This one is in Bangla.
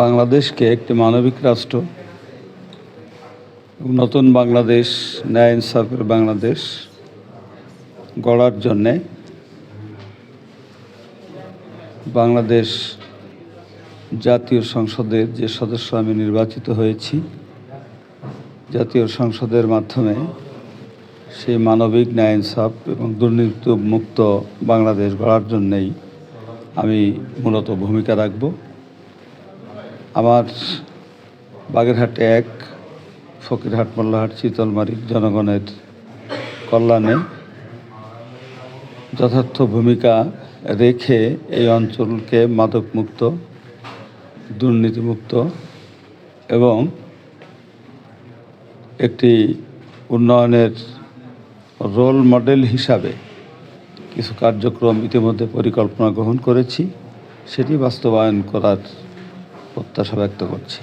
বাংলাদেশকে একটি মানবিক রাষ্ট্র, নতুন বাংলাদেশ, ন্যায় ইনসাফের বাংলাদেশ গড়ার জন্যে বাংলাদেশ জাতীয় সংসদের যে সদস্য আমি নির্বাচিত হয়েছি, জাতীয় সংসদের মাধ্যমে সেই মানবিক ন্যায় ইনসাফ এবং দুর্নীতি মুক্ত বাংলাদেশ গড়ার জন্যেই আমি মূলত ভূমিকা রাখব। আমার বাগেরহাট এক, ফকিরহাট, মোল্লাহাট শীতলমারির জনগণের কল্যাণে যথার্থ ভূমিকা রেখে এই অঞ্চলকে মাদকমুক্ত, দুর্নীতিমুক্ত এবং একটি উন্নয়নের রোল মডেল হিসাবে কিছু কার্যক্রম ইতিমধ্যে পরিকল্পনা গ্রহণ করেছি। সেটি বাস্তবায়ন করার প্রত্যাশা ব্যক্ত করছি।